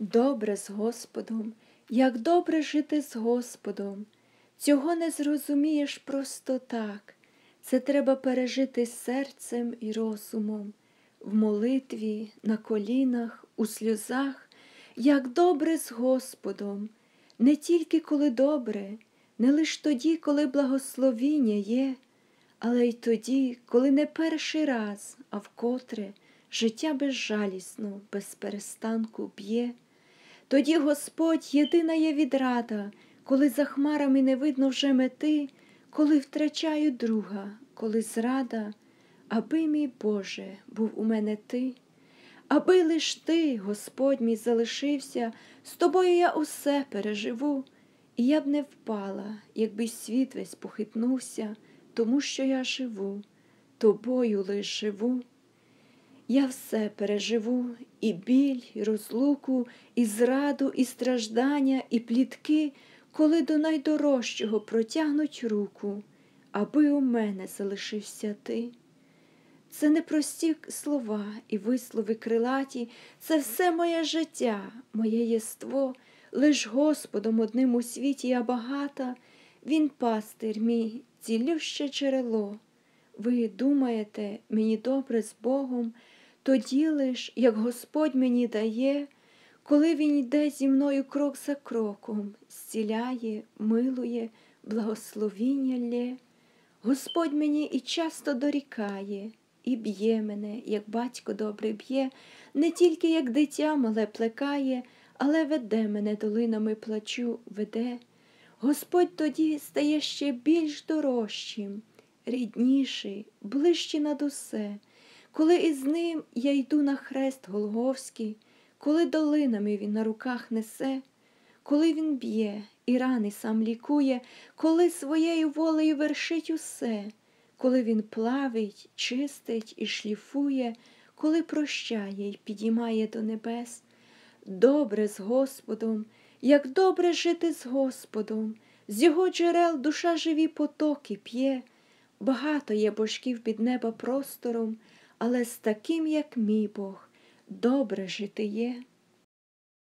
Добре з Господом, як добре жити з Господом. Цього не зрозумієш просто так. Це треба пережити серцем і розумом, в молитві, на колінах, у сльозах, як добре з Господом, не тільки коли добре, не лиш тоді, коли благословіння є, але й тоді, коли не перший раз, а вкотре життя безжалісно, без перестанку б'є. Тоді Господь єдина є відрада, коли за хмарами не видно вже мети, коли втрачаю друга, коли зрада, аби, мій Боже, був у мене ти, аби лиш ти, Господь мій, залишився, з тобою я усе переживу, і я б не впала, якби світ весь похитнувся, тому що я живу, тобою лиш живу. Я все переживу і біль, і розлуку, і зраду, і страждання, і плітки, коли до найдорожчого протягнуть руку, аби у мене залишився ти. Це не прості слова і вислови крилаті, це все моє життя, моє єство, лиш Господом одним у світі я багата, Він пастир мій, цілюще джерело. Ви думаєте, мені добре з Богом, тоді лиш, як Господь мені дає, коли Він йде зі мною крок за кроком, зціляє, милує, благословіння лє. Господь мені і часто дорікає, і б'є мене, як батько добре б'є, не тільки як дитя мале плекає, але веде мене долинами плачу, веде. Господь тоді стає ще більш дорожчим, рідніший, ближчий над усе, коли із ним я йду на хрест Голговський, коли долинами він на руках несе, коли він б'є і рани сам лікує, коли своєю волею вершить усе, коли він плавить, чистить і шліфує, коли прощає й підіймає до небес. Добре з Господом, як добре жити з Господом, з його джерел душа живі потоки п'є, багато є божків під неба простором, але з таким, як мій Бог, добре жити є.